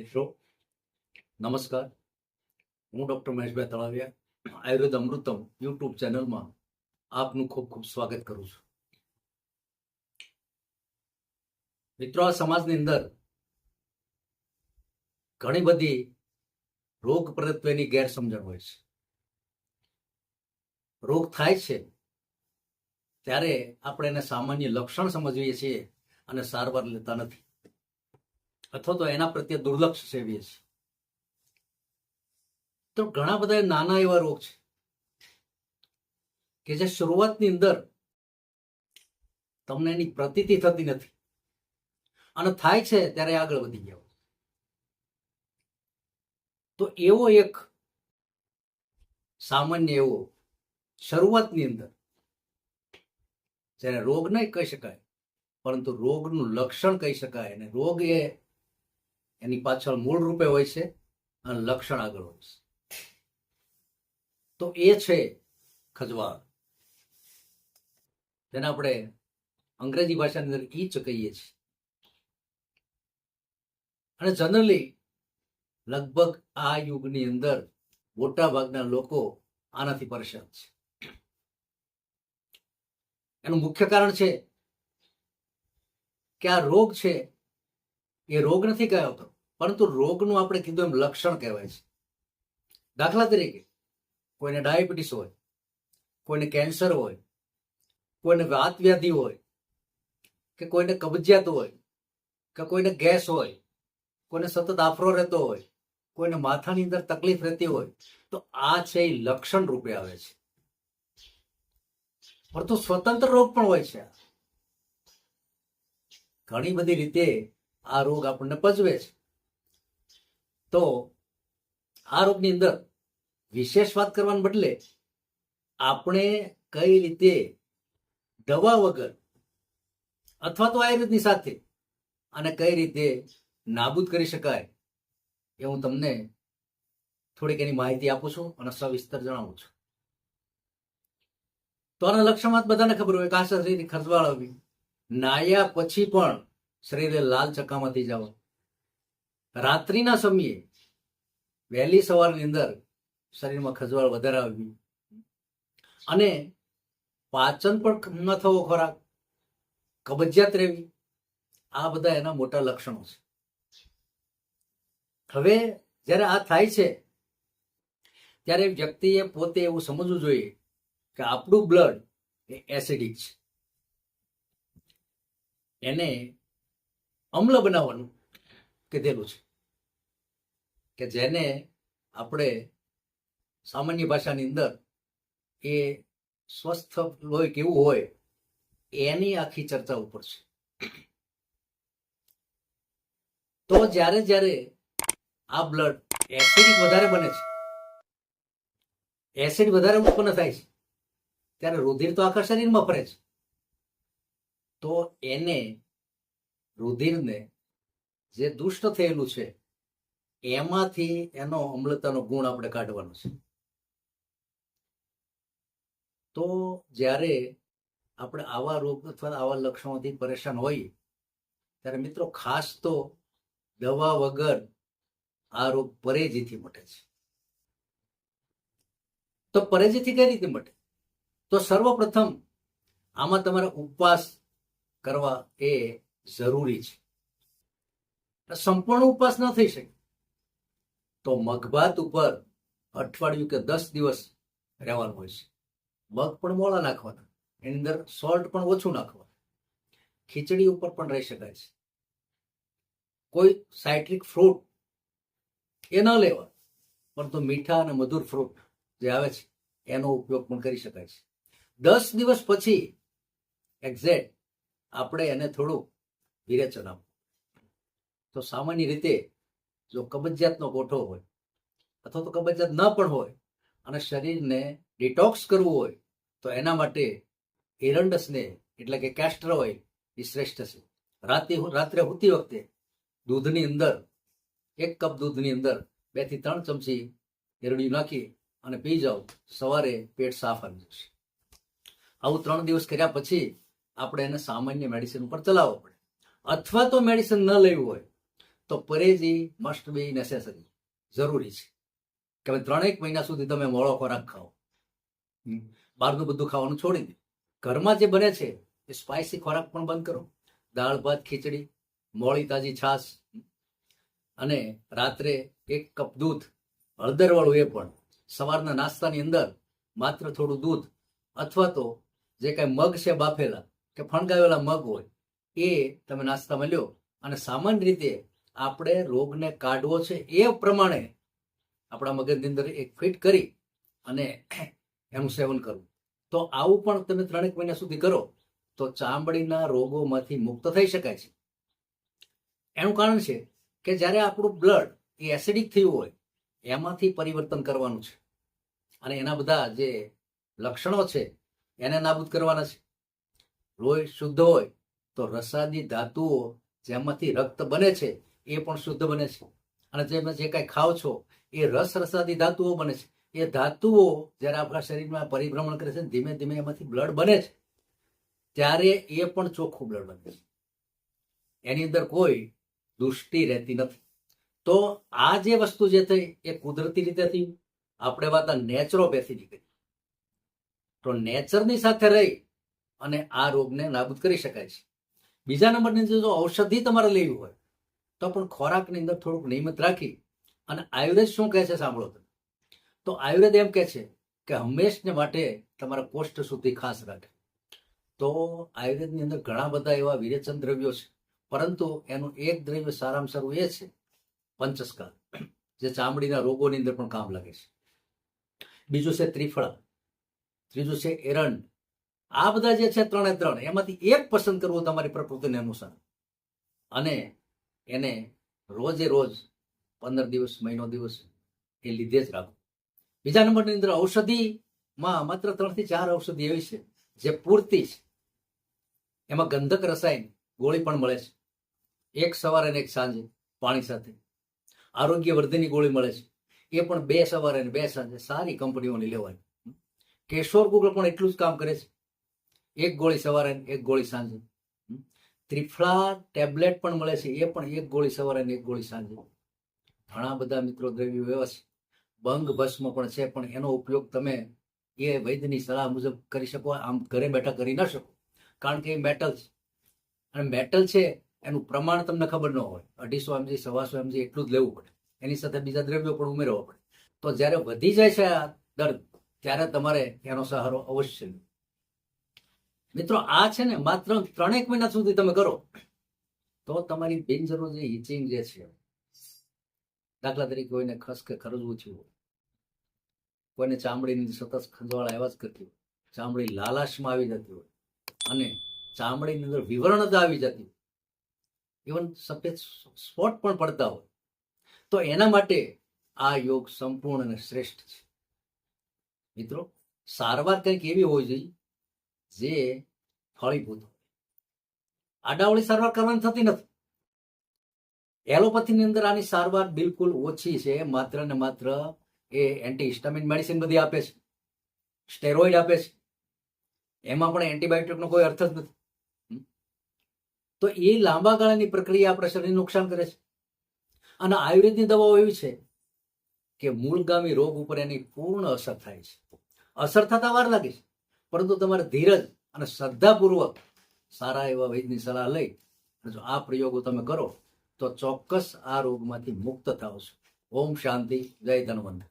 મિત્રો, નમસ્કાર. હું ડૉક્ટર મહેશભાઈ તળાવિયા, આયુર્વેદ અમૃતમ યુટ્યુબ ચેનલમાં આપનું ખૂબ ખૂબ સ્વાગત કરું છું. મિત્રો, આ સમાજની અંદર ઘણી બધી રોગ પ્રત્યેની ગેરસમજણ હોય છે. રોગ થાય છે ત્યારે આપણે એને સામાન્ય લક્ષણ સમજીએ છીએ અને સારવાર લેતા નથી. અથવા તો એના પ્રત્યે દુર્લક્ષ સેવીએ છીએ. તો ઘણા બધા નાના એવા રોગ છે કે જે શરૂઆતની અંદર તમને એની પ્રતીતિ થતી નથી અને થાય છે ત્યારે આગળ વધી ગયા તો એવો એક સામાન્ય એવો શરૂઆતની અંદર જેને રોગ નહીં કહી શકાય, પરંતુ રોગનું લક્ષણ કહી શકાય અને રોગ એ એની પાછળ મૂળ રૂપે હોય છે અને લક્ષણ આગળ હોય છે. તો એ છે ખજવાળ. જેને આપણે અંગ્રેજી ભાષાની અંદર ઈચ કહીએ છીએ. અને જનરલી લગભગ આ યુગની અંદર મોટા ભાગના લોકો આનાથી પરેશાન છે. એનું મુખ્ય કારણ છે કે આ રોગ છે એ રોગ નથી કહેવાતો પરંતુ રોગનું આપણે કીધું એમ લક્ષણ કહેવાય છે. દાખલા તરીકે, કોઈને ડાયાબિટીસ હોય, કોઈને કેન્સર હોય, કોઈને વાત વ્યાધિ હોય, કે કોઈને કબજિયાત હોય, કે કોઈને ગેસ હોય, કોઈને સતત આફરો રહેતો હોય, કોઈને માથાની અંદર તકલીફ રહેતી હોય, તો આ છે એ લક્ષણ રૂપે આવે છે. પરંતુ સ્વતંત્ર રોગ પણ હોય છે ઘણી બધી રીતે આ રોગ આપણને પજવે છે. તો આ રોગની અંદર વિશેષ વાત કરવાને બદલે આપણે કઈ રીતે દવા વગર અથવા તો આયુર્વેદની સાથે અને કઈ રીતે નાબૂદ કરી શકાય એ હું તમને થોડીક એની માહિતી આપું છું અને સવિસ્તર જણાવું છું. તો આના લક્ષણમાં બધાને ખબર હોય કે આ શરીર આવી. નાયા પછી પણ શરીરે લાલ ચક્કામાંથી જવા રાત્રિના સમયે વહેલી સવારની અંદર શરીરમાં ખજવાળ વધારે આવવી અને પાચન પણ ન થવો ખોરાક, કબજિયાત રહેવી. આ બધા એના મોટા લક્ષણો છે. હવે જ્યારે આ થાય છે, ત્યારે વ્યક્તિએ પોતે એવું સમજવું જોઈએ કે આપણું બ્લડ એ એસિડિક છે. એને અમ્લ બનાવવાનું કીધેલું છે. કે જેને આપણે સામાન્ય ભાષાની અંદર એ સ્વસ્થ લોહી કેવું હોય, એની આખી ચર્ચા ઉપર છે. તો જ્યારે જ્યારે આ બ્લડ એસિડિક વધારે બને છે, એસિડ વધારે ઉત્પન્ન થાય છે, ત્યારે રુધિર તો આખા શરીરમાં ફરે છે. તો એને રુધિરને જે દુષ્ટ થયેલું છે, એમાંથી એનો અમ્લતાનો ગુણ આપણે કાઢવાનો છે. તો જ્યારે આપણે આવા રોગ અથવા આવા લક્ષણોથી પરેશાન હોઈએ, ત્યારે મિત્રો ખાસ તો દવા વગર આ રોગ પરેજીથી મટે છે. તો પરેજીથી કઈ રીતે મટે? તો સર્વપ્રથમ આમાં તમારે ઉપવાસ કરવા એ જરૂરી છે. સંપૂર્ણ ઉપવાસ ન થઈ શકે. તો મગભાત ઉપર અઠવાડિયું કે દસ દિવસ રહેવાનું હોય છે. મગ પણ મોળા નાખવાના. એની અંદર સોલ્ટ પણ ઓછું નાખવાનું. ખીચડી ઉપર પણ રહી શકાય છે. કોઈ સાઇટ્રિક ફ્રૂટ એ ન લેવા પરંતુ મીઠા અને મધુર ફ્રૂટ જે આવે છે, એનો ઉપયોગ પણ કરી શકાય છે. દસ દિવસ પછી એક્ઝેક્ટ આપણે એને થોડું વિરેચન આપવું તો સામાન્ય રીતે જો કબજિયાતનો ગોઠો હોય, અથવા તો કબજિયાત ન પણ હોય, અને શરીરને ડિટોક્સ કરવું હોય, તો એના માટે એરંડસને, એટલે કે કેસ્ટર ઓઇલ એ શ્રેષ્ઠ છે. રાતે રાત્રે હોતી વખતે દૂધની અંદર, એક કપ દૂધની અંદર બેથી ત્રણ ચમચી એરડિયું નાખી અને પી જાઓ, સવારે પેટ સાફ આવી જશે. આવું ત્રણ દિવસ કર્યા પછી આપણે એને સામાન્ય મેડિસિન ઉપર ચલાવવો પડે. અથવા તો મેડિસિન ન લેવું હોય તો પરેજી મસ્ટ બી નેસેસરી જરૂરી છે. કે ભાઈ ત્રણેક મહિના સુધી તમે મોળો ખોરાક ખાઓ. બહારનું બધું ખાવાનું છોડી દે. ઘરમાં જે બને છે એ સ્પાઇસી ખોરાક પણ બંધ કરો. દાળ ભાત ખીચડી મોળી તાજી છાશ અને રાત્રે એક કપ દૂધ હળદરવાળું એ પણ. સવારના નાસ્તાની અંદર માત્ર થોડું દૂધ અથવા તો જે કાંઈ મગ છે બાફેલા કે ફણગાવેલા મગ હોય એ તમે નાસ્તામાં લ્યો. અને સામાન્ય રીતે આપણે રોગને કાઢવો છે એ પ્રમાણે આપણા મગજની અંદર એક ફિટ કરી અને એનું સેવન કરવું. તો આવું પણ તમે ત્રણેક મહિના સુધી કરો, તો ચામડીના રોગોમાંથી મુક્ત થઈ શકાય છે. એનું કારણ છે કે જ્યારે આપણું બ્લડ એ એસિડિક થયું હોય, એમાંથી પરિવર્તન કરવાનું છે. અને એના બધા જે લક્ષણો છે, એને નાબૂદ કરવાના છે. લોહી શુદ્ધ હોય તો રસાદી ધાતુઓ જેમાંથી રક્ત બને છે, એ પણ શુદ્ધ બને છે. અને તમે જે કાંઈ ખાવ છો, એ રસ રસાદી ધાતુઓ બને છે. એ ધાતુઓ જ્યારે આપણા શરીરમાં પરિભ્રમણ કરે છે ધીમે ધીમે એમાંથી બ્લડ બને છે, ત્યારે એ પણ ચોખ્ખું બ્લડ બને છે. એની અંદર કોઈ દુષ્ટિ રહેતી નથી. તો આ જે વસ્તુ જે થઈ, એ કુદરતી રીતે થઈ. આપણે વાત નેચરોપેથીની કરી. તો નેચરની સાથે રહી અને આ રોગને નાબૂદ કરી શકાય છે. બીજા નંબરની અંદર જો ઔષધિ તમારે લેવી હોય, તો પણ ખોરાકની અંદર થોડુંક નિયમિત રાખી અને આયુર્વેદ શું કહે છે સાંભળો તમે? તો આયુર્વેદ એમ કહે છે કે હંમેશને માટે તમારા કોષ્ઠ સુધી ખાસ રાખે. તો આયુર્વેદની અંદર ઘણા બધા એવા વિરેચન દ્રવ્યો છે, પરંતુ એનું એક દ્રવ્ય સારામાં સારું એ છે પંચસ્કાર, જે ચામડીના રોગોની અંદર પણ કામ લાગે છે. બીજું છે ત્રિફળા, ત્રીજું છે એરંડ આ બધા જે છે ત્રણે ત્રણ, એમાંથી એક પસંદ કરવું તમારી પ્રકૃતિને અનુસાર. અને એને રોજે રોજ પંદર દિવસ, મહિનો દિવસ એ લીધે જ રાખો. બીજા નંબરની અંદર ઔષધિમાં માત્ર ત્રણથી ચાર ઔષધિ એવી છે, જે પૂરતી છે. એમાં ગંધક રસાયણ ગોળી પણ મળે છે. એક સવારે અને એક સાંજે પાણી સાથે. આરોગ્ય વર્ધનની ગોળી મળે છે. એ પણ બે સવારે અને બે સાંજે સારી કંપનીઓની લેવાની કેશોર ગુગળ પણ એટલું જ કામ કરે છે. એક ગોળી સવારે એક ગોળી સાંજે. ત્રિફળા ટેબ્લેટ પણ મળે છે, એ પણ એક ગોળી સવારે એક ગોળી સાંજે. ઘણા બધા મિત્રો દ્રવ્યો વ્યવસ્થિત ભંગ ભસ્મ પણ છે, પણ એનો ઉપયોગ તમે એ વૈદ્યની સલાહ મુજબ કરી શકો, આમ ઘરે બેઠા કરી ન શકો. કારણ કે એ મેટલ છે અને મેટલ છે, એનું પ્રમાણ તમને ખબર ન હોય. અઢીસો એમજી સવાસો એમજી એટલું જ લેવું પડે. એની સાથે બીજા દ્રવ્યો પણ ઉમેરવા પડે. તો જ્યારે વધી જાય છે આ દર્દ ત્યારે તમારે એનો સહારો અવશ્ય લો. મિત્રો, આ છે ને માત્ર ત્રણેક મહિના સુધી તમે કરો. તો તમારી બિનજરૂરી હિચિંગ જે છે, દાખલા તરીકે કોઈને ખસ કે ખરજવું થયું કોઈને ચામડીની સતત ખંજવાળ આવ્યા જ કરતી હોય, ચામડી લાલાશમાં આવી જતી હોય, અને ચામડીની અંદર વિવરણ જ આવી જતી હોય ઇવન સફેદ સ્પોટ પણ પડતા હોય, તો એના માટે આ યોગ સંપૂર્ણ અને શ્રેષ્ઠ છે. મિત્રો, સારવાર કંઈક એવી હોવી જોઈએ જે ફળીભૂત હોય. આડાવળી સારવાર કરવાની થતી નથી. એલોપેથીની અંદર આની સારવાર બિલકુલ ઓછી છે. માત્ર ને માત્ર એ એન્ટી હિસ્ટામિન મેડિસિન બધી આપે છે. સ્ટેરોઇડ આપે છે. એમાં પણ એન્ટીબાયોટિકનો કોઈ અર્થ જ નથી. તો એ લાંબા ગાળાની પ્રક્રિયા આપણા શરીરને નુકસાન કરે છે. અને આયુર્વેદની દવાઓ એવી છે કે મૂળગામી રોગ ઉપર એની પૂર્ણ અસર થાય છે. અસર થતા વાર લાગે છે. પરંતુ તમારે ધીરજ અને શ્રદ્ધાપૂર્વક સારા એવા વૈદ્યની સલાહ લઈ અને જો આ પ્રયોગો તમે કરો, તો ચોક્કસ આ રોગમાંથી મુક્ત થાવ છો. ઓમ શાંતિ, જય ધન્વંત.